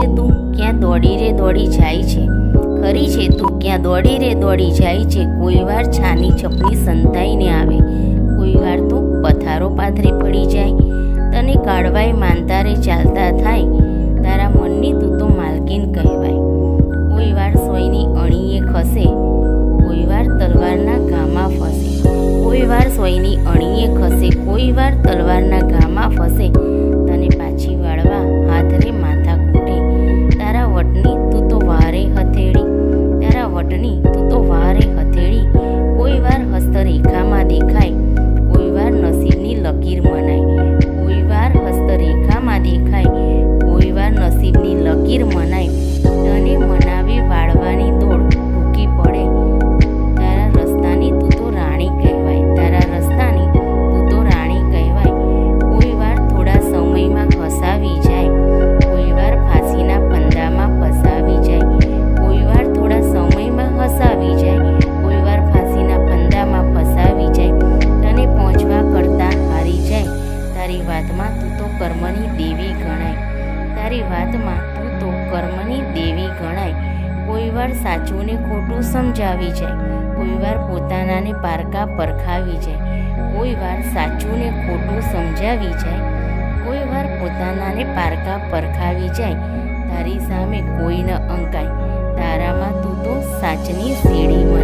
છે તું? ક્યાં દોડી રે દોડી જાય છે? ખરી છે તું, ક્યાં દોડી રે દોડી જાય છે? કોઈ વાર છાની છપની સંતાઈને આવે. કોઈ વાર તું પથારો પાથરી પડી જાય. તને કાઢવાય માનતારે ચાલતા થાય. તારા મનની તું તો માલકીન કહેવાય. કોઈ વાર સોયની અણીએ ખસે. કોઈ વાર તલવારના ઘામાં ફસે. કોઈ વાર સોયની અણીએ ખસે. કોઈ વાર તલવારના ઘામાં ફસે. લકીર મનાય. તને મનાવી વાળવાની દોડ ટૂંકી પડે. તારા રસ્તાની તું તો રાણી કહેવાય. તારા રસ્તાની તું તો રાણી કહેવાય. કોઈ વાર થોડા સમયમાં હસાવી જાય. કોઈ વાર ફાંસીના પંદામાં ફસાવી જાય. કોઈ વાર થોડા સમયમાં હસાવી જાય. કોઈ વાર ફાંસીના પંદામાં ફસાવી જાય. તને પહોંચવા કરતાં હારી જાય. તારી વાતમાં તું તો કર્મની દેવી ગણાય. તારી વાતમાં તું તો કર્મની દેવી ગણાય. કોઈ વાર સાચું ને ખોટું સમજાવી જાય. કોઈવાર પોતાનાને પારકા પરખાવી જાય. કોઈ વાર સાચું ને ખોટું સમજાવી જાય. કોઈ વાર પોતાનાને પારકા પરખાવી જાય. તારી સામે કોઈ ન અંકાય. તારામાં તું તો સાચની સીડી મનાય